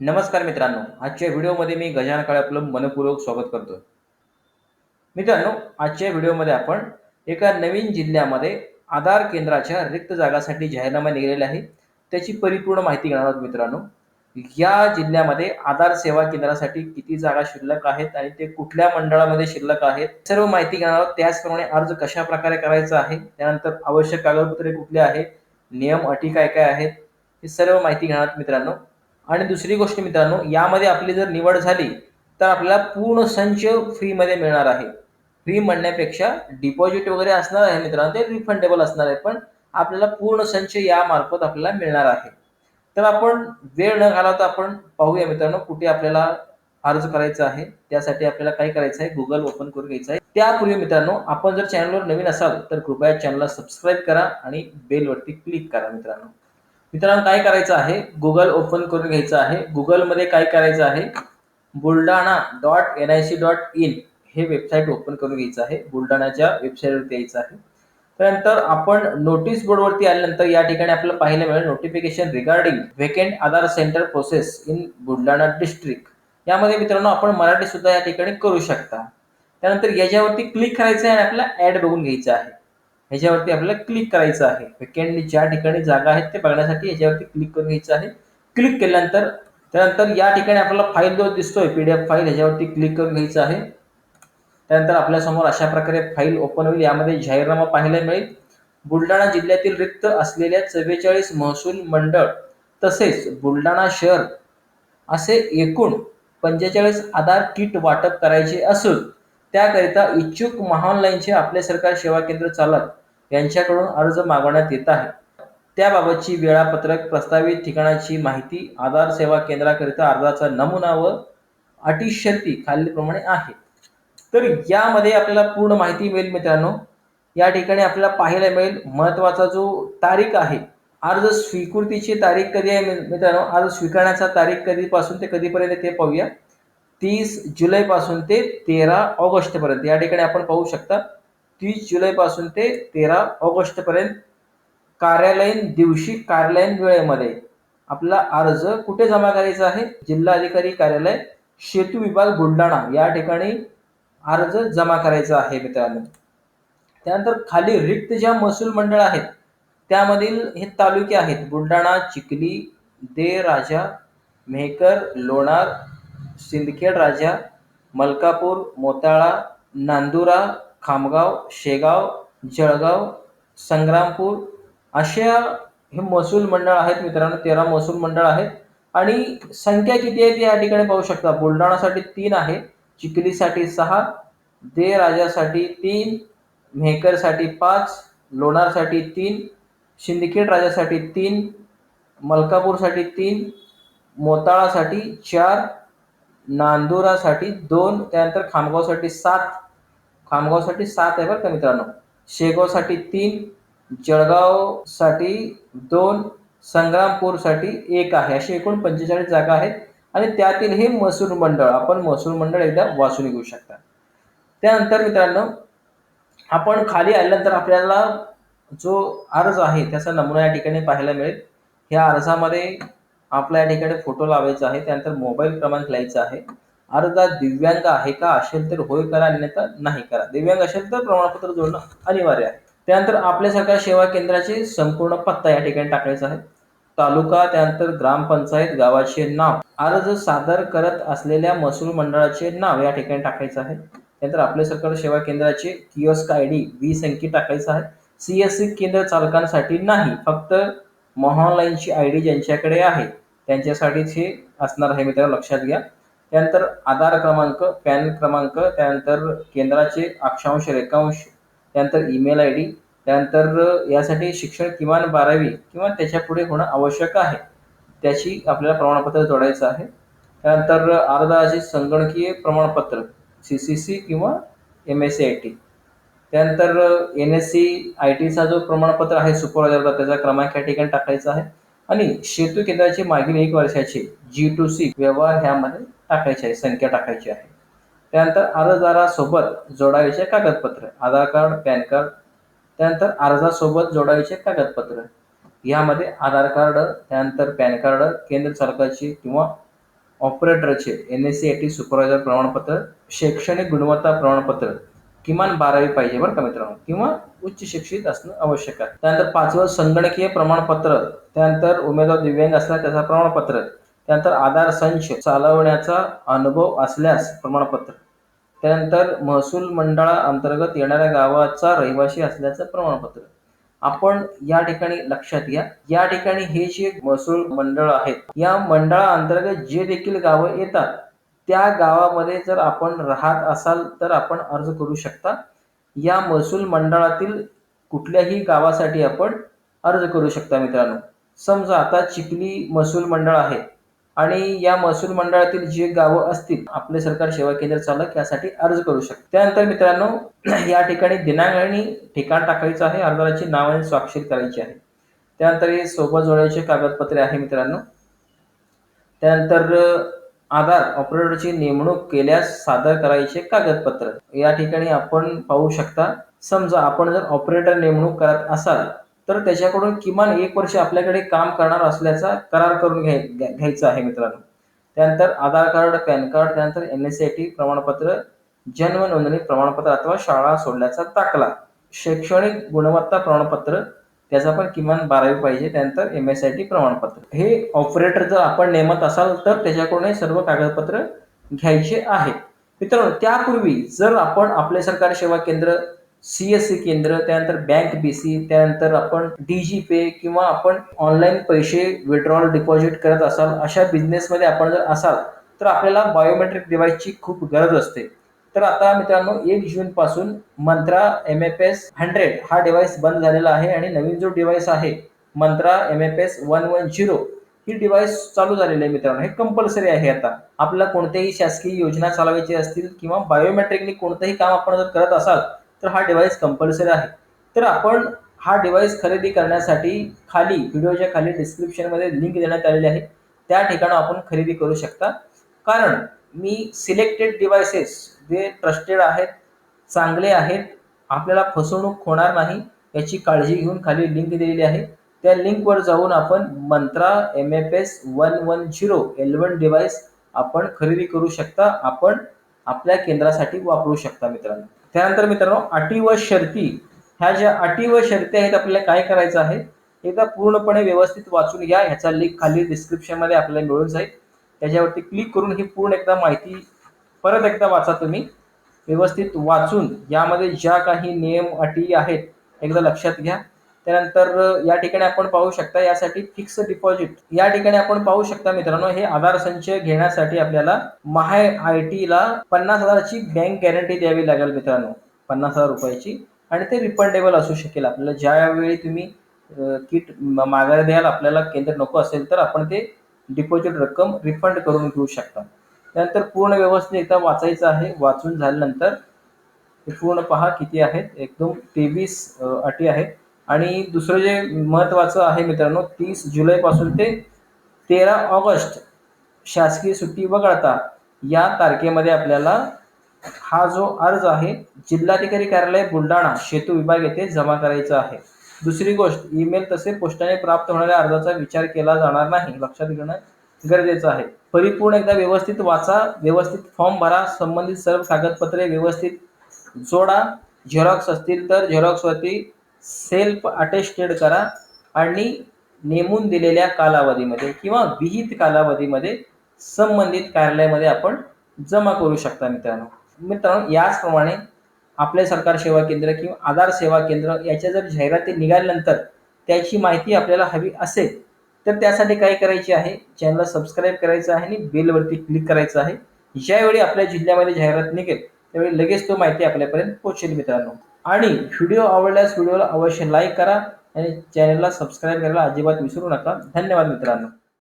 नमस्कार मित्रांनो आजच्या व्हिडिओमध्ये मी गजान काळे आपलं मनपूर्वक स्वागत करतो मित्रांनो आजच्या व्हिडिओमध्ये आपण एका नवीन जिल्ह्यामध्ये आधार केंद्राच्या रिक्त जागासाठी जाहीरनामा निघालेला आहे. त्याची परिपूर्ण माहिती घेणार आहोत मित्रांनो. या जिल्ह्यामध्ये आधार सेवा केंद्रासाठी किती जागा शिल्लक आहेत आणि ते कुठल्या मंडळामध्ये शिल्लक आहेत सर्व माहिती घेणार आहोत. त्याचप्रमाणे अर्ज कशा प्रकारे करायचा आहे त्यानंतर आवश्यक कागदपत्रे कुठले आहेत नियम अटी काय काय आहेत हे सर्व माहिती घेणार आहोत मित्रांनो. आणि दुसरी गोष्ट मित्रांनो यामध्ये आपली जर निवड झाली तर आपल्याला पूर्ण संच फ्रीमध्ये मिळणार आहे. फ्री म्हणण्यापेक्षा डिपॉझिट वगैरे असणार आहे मित्रांनो ते रिफंडेबल असणार आहे पण आपल्याला पूर्ण संच यामार्फत आपल्याला मिळणार आहे. तर आपण वेळ न घालवता आपण पाहूया मित्रांनो कुठे आपल्याला अर्ज करायचा आहे त्यासाठी आपल्याला काय करायचं आहे गुगल ओपन करून घ्यायचं आहे. त्यापूर्वी मित्रांनो आपण जर चॅनलवर नवीन असाल तर कृपया चॅनलला सबस्क्राईब करा आणि बेलवरती क्लिक करा मित्रांनो. मित्रांनो काय करायचं आहे? गुगल ओपन करून घ्यायचं आहे. गुगलमध्ये काय करायचं आहे? Buldhana dot N I C dot in हे वेबसाईट ओपन करून घ्यायचं आहे. बुलढाणाच्या वेबसाईटवरती यायचं आहे. त्यानंतर आपण नोटीस बोर्डवरती आल्यानंतर या ठिकाणी आपल्याला पाहायला मिळेल notification regarding vacant Aadhaar centre process in Buldhana district यामध्ये मित्रांनो आपण मराठी सुद्धा या ठिकाणी करू शकता. त्यानंतर याच्यावरती क्लिक करायचं आहे आणि आपल्याला ऍड बघून घ्यायचं आहे. ह्याच्यावरती आपल्याला क्लिक करायचं आहे. वेकेंड ज्या ठिकाणी जागा आहेत ते बघण्यासाठी ह्याच्यावरती क्लिक करून घ्यायचं आहे. क्लिक केल्यानंतर त्यानंतर या ठिकाणी आपल्याला फाईल जो दिसतोय पीडीएफ फाईल ह्याच्यावरती क्लिक करून घ्यायचं आहे. त्यानंतर आपल्यासमोर अशा प्रकारे फाईल ओपन होईल. यामध्ये जाहीरनामा पाहायला मिळेल. बुलढाणा जिल्ह्यातील रिक्त असलेल्या चव्वेचाळीस महसूल मंडळ तसेच बुलढाणा शहर असे एकूण पंचेचाळीस आधार किट वाटप करायचे असून त्याकरिता इच्छुक महाऑनलाईनचे आपले सरकार सेवा केंद्र चालक यांच्याकडून अर्ज मागवण्यात येत आहे. त्याबाबतची वेळापत्रक प्रस्तावित ठिकाणाची माहिती आधार सेवा केंद्राकरिता अर्जाचा नमुना व अटी शर्ती खालीलप्रमाणे आहे. तर यामध्ये आपल्याला पूर्ण माहिती मिळेल मित्रांनो. या ठिकाणी आपल्याला पाहायला मिळेल महत्त्वाचा जो तारीख आहे अर्ज स्वीकृतीची तारीख कधी आहे मित्रांनो? अर्ज स्वीकारण्याचा तारीख कधीपासून ते कधीपर्यंत ते पाहूया. तीस जुलैपासून ते तेरा ऑगस्टपर्यंत. या ठिकाणी आपण पाहू शकता तीस जुलैपासून ते तेरा ऑगस्टपर्यंत कार्यालयीन दिवशी कार्यालयीन वेळेमध्ये आपला अर्ज कुठे जमा करायचा आहे? जिल्हाधिकारी कार्यालय शेतू विभाग बुलढाणा. या ठिकाणी अर्ज जमा करायचा आहे मित्रांनो. त्यानंतर खाली रिक्त ज्या महसूल मंडळ आहेत त्यामधील हे तालुके आहेत. बुलढाणा चिखली दे राजा मेहकर लोणार सिंदखेड राजा मलकापूर मोताळा नांदुरा खामगाव शेगाव जळगाव संग्रामपूर अशा हे महसूल मंडळ आहेत मित्रांनो तेरा महसूल मंडळ आहेत. आणि संख्या किती आहे या ठिकाणी पाहू शकता. बुलढाणासाठी तीन आहे चिखलीसाठी सहा दे राजासाठी तीन मेहकरसाठी पाच लोणारसाठी तीन सिंदखेड राजासाठी तीन मलकापूरसाठी तीन मोताळासाठी चार नांदुरासाठी दोन त्यानंतर खामगावसाठी सात. खामगावसाठी सात आहे बरं का मित्रांनो. शेगावसाठी तीन जळगावसाठी दोन संग्रामपूरसाठी एक आहे. अशी एकूण पंचेचाळीस जागा आहेत. आणि त्यातील हे महसूल मंडळ आपण महसूल मंडळ एकदा वाचून घेऊ शकता. त्यानंतर मित्रांनो आपण खाली आल्यानंतर आपल्याला जो अर्ज आहे त्याचा नमुना या ठिकाणी पाहायला मिळेल. ह्या अर्जामध्ये आपल्या या ठिकाणी फोटो लावायचा आहे. त्यानंतर मोबाईल क्रमांक लिहायचा आहे. अर्धा दिव्यांग आहे का? असेल तर होय करा अन्यथा नाही करा. दिव्यांग असेल तर प्रमाणपत्र जोडणं अनिवार्य आहे. त्यानंतर आपल्या सरकार सेवा केंद्राचे संपूर्ण पत्ता या ठिकाणी टाकायचा आहे. तालुका त्यानंतर ग्रामपंचायत गावाचे नाव. अर्ज सादर करत असलेल्या महसूल मंडळाचे नाव या ठिकाणी टाकायचं आहे. त्यानंतर आपल्या सरकार सेवा केंद्राचे किओस्क आय डी वीस अंकी टाकायचं आहे. सी एस सी केंद्र चालकांसाठी नाही फक्त महाऑनलाईनची आय डी ज्यांच्याकडे आहे. त्यांच्यासाठीच हे असणार आहे मित्रांनो लक्षात घ्या. त्यानंतर आधार क्रमांक पॅन क्रमांक त्यानंतर केंद्राचे अक्षांश रेखांश त्यानंतर ईमेल आय डी त्यानंतर यासाठी शिक्षण किमान बारावी किंवा त्याच्या पुढे होणं आवश्यक आहे. त्याची आपल्याला प्रमाणपत्र जोडायचं आहे. त्यानंतर अर्धाचे संगणकीय प्रमाणपत्र सी सी सी किंवा M S C I T. त्यानंतर एन एस सी आय टीचा जो प्रमाणपत्र आहे सुपरवायझरचा त्याचा क्रमांक या ठिकाणी टाकायचा आहे. आणि सेतू केंद्राचे मागील एक वर्षाचे जी टू सी व्यवहार ह्यामध्ये टाकायचे आहे संख्या टाकायची आहे. त्यानंतर अर्जदारासोबत जोडायचे कागदपत्र आधार कार्ड पॅन कार्ड त्यानंतर अर्जासोबत जोडायचे कागदपत्र. यामध्ये आधार कार्ड त्यानंतर पॅन कार्ड केंद्र सरकारची किंवा ऑपरेटरचे N S C I T supervisor प्रमाणपत्र शैक्षणिक गुणवत्ता प्रमाणपत्र किमान बारावी पाहिजे बरं का मित्रांनो? किंवा उच्च शिक्षित असणं आवश्यक आहे. त्यानंतर पाचवं संगणकीय प्रमाणपत्र त्यानंतर उमेदवार दिव्यांग असला त्याचा प्रमाणपत्र त्यानंतर आधार संच चालवण्याचा अनुभव असल्यास प्रमाणपत्र त्यानंतर महसूल मंडळा अंतर्गत येणाऱ्या गावाचा रहिवासी असल्याचं प्रमाणपत्र. आपण या ठिकाणी लक्षात घ्या. या ठिकाणी हे जे महसूल मंडळ आहेत या मंडळाअंतर्गत जे देखील गावं येतात त्या गावामध्ये जर आपण राहत असाल तर आपण अर्ज करू शकता. या महसूल मंडळातील कुठल्याही गावासाठी आपण अर्ज करू शकता मित्रांनो. समजा आता चिखली महसूल मंडळ आहे आणि या महसूल मंडळातील जे गावं असतील आपले सरकार सेवा केंद्र चालक यासाठी अर्ज करू शकतो त्यानंतर मित्रांनो या ठिकाणी दिनांक आणि ठिकाण टाकायचं आहे. अर्जाची नाव आणि स्वाक्षरी करायची आहे. त्यानंतर हे सोबत जोडायचे कागदपत्रे आहे मित्रांनो. त्यानंतर आधार ऑपरेटरची नेमणूक केल्यास सादर करायचे कागदपत्र. या ठिकाणी आपण पाहू शकता समजा आपण जर ऑपरेटर नेमणूक करत असाल तर त्याच्याकडून किमान एक वर्ष आपल्याकडे काम करणार असल्याचा करार करून घ्याय घ्यायचा आहे मित्रांनो. त्यानंतर आधार कार्ड पॅन कार्ड त्यानंतर N S C I T प्रमाणपत्र जन्म नोंदणी प्रमाणपत्र अथवा शाळा सोडल्याचा दाखला शैक्षणिक गुणवत्ता प्रमाणपत्र त्याचा पण किमान बारावी पाहिजे त्यानंतर एम एस आय टी प्रमाणपत्र. हे ऑपरेटर जर आपण नेमत असाल तर त्याच्याकडून सर्व कागदपत्र घ्यायचे आहे मित्रांनो त्यापूर्वी जर आपण आपले सरकार सेवा केंद्र सी एस सी केंद्र त्यानंतर बँक बी सी त्यानंतर आपण डी जी पे किंवा आपण ऑनलाईन पैसे विड्रॉल डिपॉझिट करत असाल अशा बिझनेसमध्ये आपण जर असाल तर आपल्याला बायोमेट्रिक डिव्हाइसची खूप गरज असते. तर आता मित्रांनो एक जून पासून Mantra M F S hundred हा डिव्हाइस बंद झालेला आहे आणि नवीन जो डिव्हाइस आहे Mantra M F S one one zero ही डिव्हाइस चालू झालेली आहे मित्रांनो. हे कंपल्सरी आहे आता. आपल्याला कोणत्याही शासकीय योजना चालवायची असतील किंवा बायोमेट्रिकली कोणतंही काम आपण जर करत असाल तर हा डिव्हाइस कंपल्सरी आहे. तर आपण हा डिव्हाइस खरेदी करण्यासाठी खाली व्हिडिओच्या खाली डिस्क्रिप्शनमध्ये लिंक देण्यात आलेली आहे. त्या ठिकाणी आपण खरेदी करू शकता. कारण मी सिलेक्टेड डिव्हायसेस जे ट्रस्टेड आहेत चांगले आहेत आपल्याला फसवणूक होणार नाही याची काळजी घेऊन खाली लिंक दिलेली आहे. त्या लिंकवर जाऊन आपण Mantra M F S one one zero eleven device आपण खरेदी करू शकता. आपण आपल्या केंद्रासाठी वापरू शकता मित्रांनो. त्यानंतर मित्रांनो अटी व शर्ती. ह्या ज्या अटी व शर्ती आहेत आपल्याला काय करायचं आहे? एकदा पूर्णपणे व्यवस्थित वाचून घ्या. ह्याचा लिंक खाली डिस्क्रिप्शनमध्ये आपल्याला मिळून जाईल. त्याच्यावरती क्लिक करून ही पूर्ण एकदा माहिती परत एकदा वाचा तुम्ही. व्यवस्थित वाचून यामध्ये ज्या काही नियम अटी आहेत एकदा लक्षात घ्या. त्यानंतर या ठिकाणी आपण पाहू शकता यासाठी फिक्स डिपॉझिट या ठिकाणी आपण पाहू शकता मित्रांनो हे आधार संचय घेण्यासाठी आपल्याला महाय आय टीला पन्नास हजाराची बँक गॅरंटी द्यावी लागेल मित्रांनो. पन्नास हजार रुपयाची. आणि ते रिफंडेबल असू शकेल. आपल्याला ज्यावेळी तुम्ही किट मागायला द्याल आपल्याला केंद्र नको असेल तर आपण ते डिपॉझिट रक्कम रिफंड करून घेऊ शकता. त्यानंतर पूर्ण व्यवस्थित एकदा वाचायचं आहे. वाचून झाल्यानंतर हे पूर्ण पहा किती आहेत. एकदम तेवीस अटी आहेत. आणि दुसरं जे महत्त्वाचं आहे मित्रांनो तीस जुलैपासून ते तेरा ऑगस्ट शासकीय सुट्टी वगळता या तारखेमध्ये आपल्याला हा जो अर्ज आहे जिल्हाधिकारी कार्यालय बुलढाणा शेतू विभाग येथे जमा करायचा आहे. दुसरी गोष्ट ईमेल तसे पोस्टाने प्राप्त होणाऱ्या अर्जाचा विचार केला जाणार नाही लक्षात घेणं गरजेचं आहे. परिपूर्ण एकदा व्यवस्थित वाचा व्यवस्थित फॉर्म भरा संबंधित सर्व कागदपत्रे व्यवस्थित जोडा. झेरॉक्स असतील तर झेरॉक्सवरती सेल्फ अटेस्टेड करा आणि नेमून दिलेल्या कालावधीमध्ये किंवा विहित कालावधीमध्ये संबंधित कार्यालयामध्ये आपण जमा करू शकता मित्रांनो. मित्रांनो याचप्रमाणे आपले सरकार सेवा केंद्र किंवा आधार सेवा केंद्र याच्या जर जाहिराती निघाल्यानंतर त्याची माहिती आपल्याला हवी असेल तर त्यासाठी काय करायचे आहे? चॅनलला सबस्क्राईब करायचं आहे आणि बेलवरती क्लिक करायचं आहे. ज्यावेळी आपल्या जिल्ह्यामध्ये जाहिरात निघेल त्यावेळी लगेच तो माहिती आपल्यापर्यंत पोहोचेल मित्रांनो. आणि व्हिडिओ आवडल्यास व्हिडिओला अवश्य लाईक करा आणि चॅनलला सबस्क्राईब करायला अजिबात विसरू नका. धन्यवाद मित्रांनो.